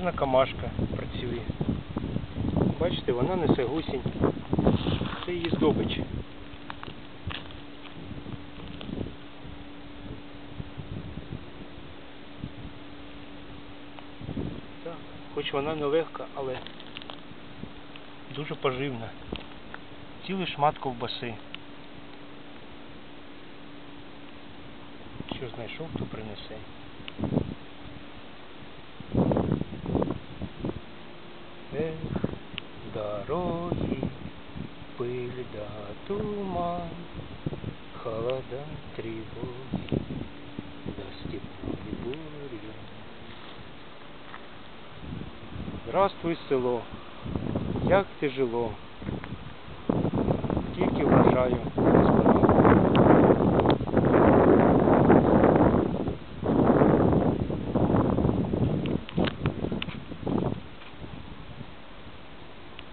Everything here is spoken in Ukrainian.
Кожна камашка працює. Бачите, вона несе гусінь. Це її здобич. Хоч вона не легка, але дуже поживна. Цілий шмат ковбаси. Що знайшов, то принесе. Эх, дороги, пыль да туман, холода, тревоги, да степной буря. Здравствуй, село, як ти жило? Тільки вважаю,